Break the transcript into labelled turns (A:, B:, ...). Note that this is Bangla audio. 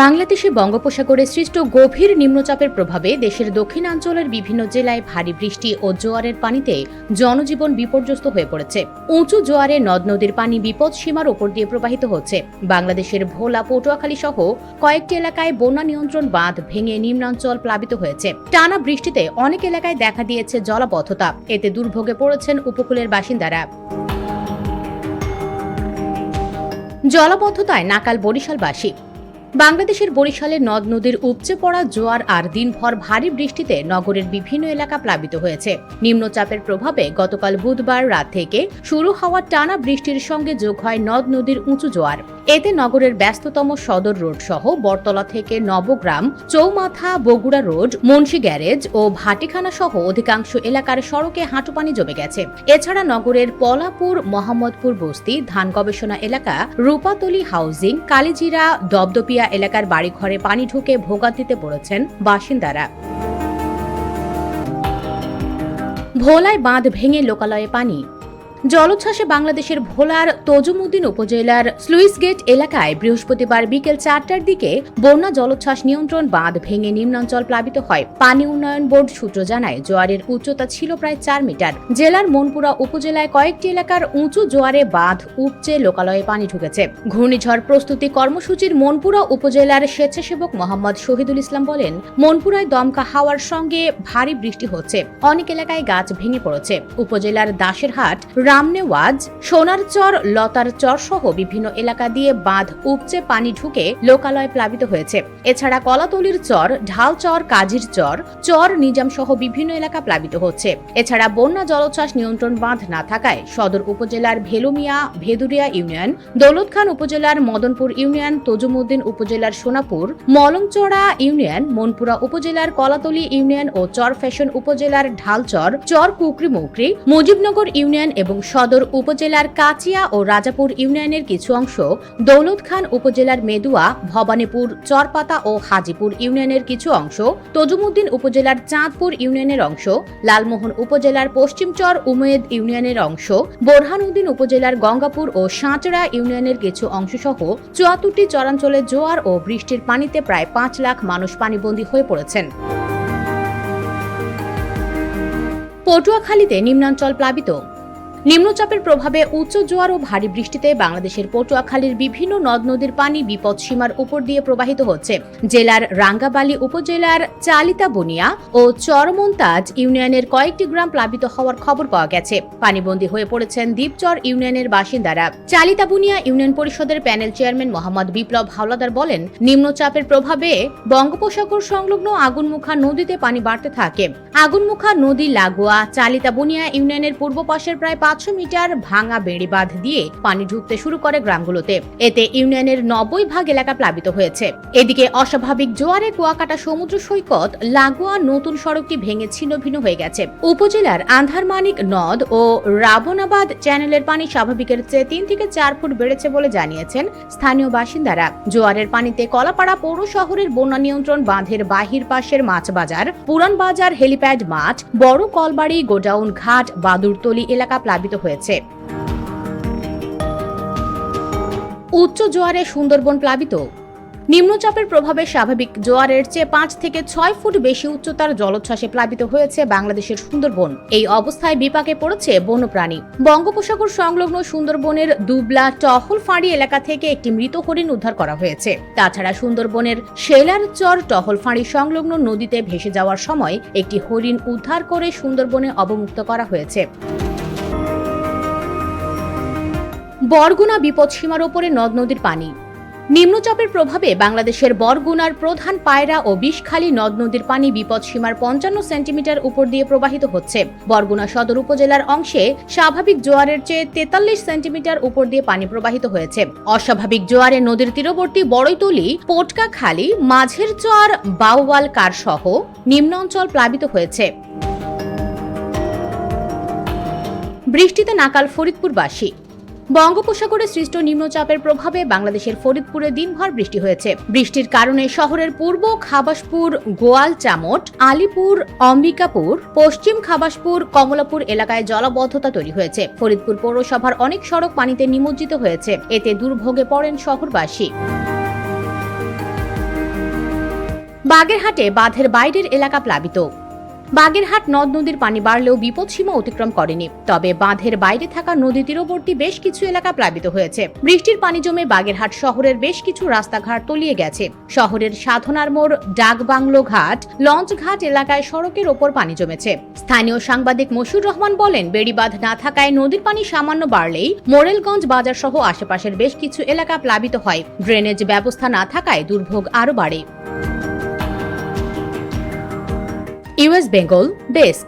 A: বাংলাদেশে বঙ্গোপসাগরে সৃষ্ট গভীর নিম্নচাপের প্রভাবে দেশের দক্ষিণাঞ্চলের বিভিন্ন জেলায় ভারী বৃষ্টি ও জোয়ারের পানিতে জনজীবন বিপর্যস্ত হয়ে পড়েছে। উঁচু জোয়ারে নদ নদীর পানি বিপদ সীমার উপর দিয়ে প্রবাহিত হচ্ছে। বাংলাদেশের ভোলা, পটুয়াখালী সহ কয়েকটি এলাকায় বন্যা নিয়ন্ত্রণ বাঁধ ভেঙে নিম্নাঞ্চল প্লাবিত হয়েছে। টানা বৃষ্টিতে অনেক এলাকায় দেখা দিয়েছে জলাবদ্ধতা। এতে দুর্ভোগে পড়েছেন উপকূলের বাসিন্দারা। জলাবদ্ধতায় নাকাল বরিশালবাসী। বাংলাদেশের বরিশালে নদ নদীর উপচে পড়া জোয়ার আর দিনভর ভারী বৃষ্টিতে নগরের বিভিন্ন এলাকা প্লাবিত হয়েছে। নিম্নচাপের প্রভাবে গতকাল বুধবার রাত থেকে শুরু হওয়া টানা বৃষ্টির সঙ্গে যোগ হয় নদ নদীর উঁচু জোয়ার। এতে নগরের ব্যস্ততম সদর রোড সহ বটতলা থেকে নবগ্রাম, চৌমাথা, বগুড়া রোড, মুন্সি গ্যারেজ ও ভাটিখানা সহ অধিকাংশ এলাকার সড়কে হাঁটুপানি জমে গেছে। এছাড়া নগরের পলাপুর, মোহাম্মদপুর বস্তি, ধান গবেষণা এলাকা, রূপাতলি হাউজিং, কালিজিরা দপদপিয়া এলাকার বাড়িঘরে পানি ঢুকে ভোগান্তিতে পড়েছেন বাসিন্দারা। ভোলায় বাঁধ ভেঙে লোকালয়ে পানি। জলোচ্ছ্বাসে বাংলাদেশের ভোলার তজুমুদ্দিন উপজেলার স্লুইসগেট এলাকায় বৃহস্পতিবার বিকেল চারটার দিকে বন্যা জলোচ্ছ্বাস নিয়ন্ত্রণ বাঁধ ভেঙে নিম্নাঞ্চল প্লাবিত হয়। পানি উন্নয়ন বোর্ড সূত্র জানায়, জোয়ারের উচ্চতা ছিল প্রায় চার মিটার। জেলার মনপুরা উপজেলায় কয়েকটি এলাকার উঁচু জোয়ারে বাঁধ উপচে লোকালয়ে পানি ঢুকেছে। ঘূর্ণিঝড় প্রস্তুতি কর্মসূচির মনপুরা উপজেলার স্বেচ্ছাসেবক মোহাম্মদ শহীদুল ইসলাম বলেন, মনপুরায় দমকা হাওয়ার সঙ্গে ভারী বৃষ্টি হচ্ছে। অনেক এলাকায় গাছ ভেঙে পড়েছে। উপজেলার দাসেরহাট রামনেওয়াজ লতার চর সহ বিভিন্ন এলাকা দিয়ে বাঁধ উপচে পানি ঢুকে লোকালয় প্লাবিত হয়েছে। এছাড়া কলাতলির চর ঢালচর কাজির চর চর নিজাম সহ বিভিন্ন এলাকা প্লাবিত হচ্ছে। এছাড়া বন্যা জলোচ্ছ্বাস নিয়ন্ত্রণ বাঁধ না থাকায় সদর উপজেলার ভেলুমিয়া, ভেদুরিয়া ইউনিয়ন দৌলত খান উপজেলার মদনপুর ইউনিয়ন, তজুমুদ্দিন উপজেলার সোনাপুর, মলংচড়া ইউনিয়ন, মনপুরা উপজেলার কলাতলি ইউনিয়ন ও চর ফ্যাশন উপজেলার ঢালচর চর কুকরি মৌকরি, মুজিবনগর ইউনিয়ন এবং সদর উপজেলার কাচিয়া ও রাজাপুর ইউনিয়নের কিছু অংশ, দৌলত খান উপজেলার মেদুয়া, ভবানীপুর, চরপাতা ও হাজিপুর ইউনিয়নের কিছু অংশ, তজুমুদ্দিন উপজেলার চাঁদপুর ইউনিয়নের অংশ, লালমোহন উপজেলার পশ্চিমচর উমেদ ইউনিয়নের অংশ বোরহানউদ্দিন উপজেলার গঙ্গাপুর ও সাঁচড়া ইউনিয়নের কিছু অংশ সহ চুয়াত্তরটি চরাঞ্চলে জোয়ার ও বৃষ্টির পানিতে প্রায় পাঁচ লাখ মানুষ পানিবন্দী হয়ে পড়েছেন। পটুয়াখালীতে নিম্নাঞ্চল প্লাবিত। নিম্নচাপের প্রভাবে উচ্চ জোয়ার ও ভারী বৃষ্টিতে বাংলাদেশের পটুয়াখালীর বিভিন্ন নদ নদীর পানি বিপদ সীমার উপর দিয়ে প্রবাহিত হচ্ছে। জেলার রাঙ্গাবালী উপজেলার চালিতা বনিয়া ও চরমন্তাজ ইউনিয়নের কয়েকটি গ্রাম প্লাবিত হওয়ার খবর পাওয়া গেছে। পানিবন্দী হয়ে পড়েছেন দ্বীপচর ইউনিয়নের বাসিন্দারা। চালিতা বুনিয়া ইউনিয়ন পরিষদের প্যানেল চেয়ারম্যান মোহাম্মদ বিপ্লব হাওলাদার বলেন, নিম্নচাপের প্রভাবে বঙ্গোপসাগর সংলগ্ন আগুনমুখা নদীতে পানি বাড়তে থাকে। আগুনমুখা নদী লাগোয়া চালিতা বুনিয়া ইউনিয়নের পূর্ব পাশের প্রায় পাঁচশো মিটার ভাঙা বেড়ি বাঁধ দিয়ে পানি ঢুকতে শুরু করে গ্রামগুলোতে। এতে ইউনিয়নের নব্বই ভাগ এলাকা প্লাবিত হয়েছে। এদিকে অস্বাভাবিক জোয়ারে কুয়াকাটা সমুদ্র সৈকত লাগোয়া নতুন সড়কটি ভেঙে ছিন্ন ভিন্ন হয়ে গেছে। উপজেলার আন্ধারমানিক নদ ও রাবণাবাদ চ্যানেলের পানি স্বাভাবিকের চেয়ে তিন থেকে চার ফুট বেড়েছে বলে জানিয়েছেন স্থানীয় বাসিন্দারা। জোয়ারের পানিতে কলাপাড়া পৌর শহরের বন্যা নিয়ন্ত্রণ বাঁধের বাহির পাশের মাছ বাজার, পুরান বাজার, হেলিপ্যাড মাঠ, বড় কলবাড়ি, গোডাউন ঘাট, বাদুরতলি এলাকা প্লাবিত হয়েছে। উচ্চ জোয়ারে সুন্দরবন প্লাবিত। নিম্নচাপের প্রভাবে স্বাভাবিক জোয়ারের চেয়ে পাঁচ থেকে ছয় ফুট বেশি উচ্চতার জলোচ্ছ্বাসে প্লাবিত হয়েছে বাংলাদেশের সুন্দরবন। এই অবস্থায় বিপাকে পড়েছে বন্যপ্রাণী। বঙ্গোপসাগর সংলগ্ন সুন্দরবনের দুবলা টহল ফাঁড়ি এলাকা থেকে একটি মৃত হরিণ উদ্ধার করা হয়েছে। তাছাড়া সুন্দরবনের শেলার চর টহল ফাঁড়ি সংলগ্ন নদীতে ভেসে যাওয়ার সময় একটি হরিণ উদ্ধার করে সুন্দরবনে অবমুক্ত করা হয়েছে। বরগুনা বিপদসীমার ওপরে নদ নদীর পানি। নিম্নচাপের প্রভাবে বাংলাদেশের বরগুনার প্রধান পায়রা ও বিষখালী নদ নদীর পানি বিপদসীমার পঞ্চান্ন সেন্টিমিটার উপর দিয়ে প্রবাহিত হচ্ছে। বরগুনা সদর উপজেলার অংশে স্বাভাবিক জোয়ারের চেয়ে তেতাল্লিশ সেন্টিমিটার উপর দিয়ে পানি প্রবাহিত হয়েছে। অস্বাভাবিক জোয়ারে নদীর তীরবর্তী বড়ইতলি, পোটকাখালী, মাঝের চর বাউওয়াল কার সহ নিম্ন অঞ্চল প্লাবিত হয়েছে। বৃষ্টিতে নাকাল ফরিদপুরবাসী। বঙ্গোপসাগরে সৃষ্ট নিম্নচাপের প্রভাবে বাংলাদেশের ফরিদপুরে দিনভর বৃষ্টি হয়েছে। বৃষ্টির কারণে শহরের পূর্ব খাবাসপুর গোয়াল চামট আলিপুর, অম্বিকাপুর, পশ্চিম খাবাসপুর, কমলাপুর এলাকায় জলাবদ্ধতা তৈরি হয়েছে। ফরিদপুর পৌরসভার অনেক সড়ক পানিতে নিমজ্জিত হয়েছে। এতে দুর্ভোগে পড়েন শহরবাসী। বাগেরহাটে বাঁধের বাইরের এলাকা প্লাবিত। বাগেরহাট নদ নদীর পানি বাড়লেও বিপদসীমা অতিক্রম করেনি। তবে বাঁধের বাইরে থাকা নদী তীরবর্তী বেশ কিছু এলাকা প্লাবিত হয়েছে। বৃষ্টির পানি জমে বাগেরহাট শহরের বেশ কিছু রাস্তাঘাট তলিয়ে গেছে। শহরের সাধনার মোড় ডাকবাংলো ঘাট, লঞ্চ ঘাট এলাকায় সড়কের ওপর পানি জমেছে। স্থানীয় সাংবাদিক মশুর রহমান বলেন বেড়িবাঁধ না থাকায় নদীর পানি সামান্য বাড়লেই মোরেলগঞ্জ বাজার সহ আশেপাশের বেশ কিছু এলাকা প্লাবিত হয়। ড্রেনেজ ব্যবস্থা না থাকায় দুর্ভোগ আরও বাড়ে। US Bengal desk.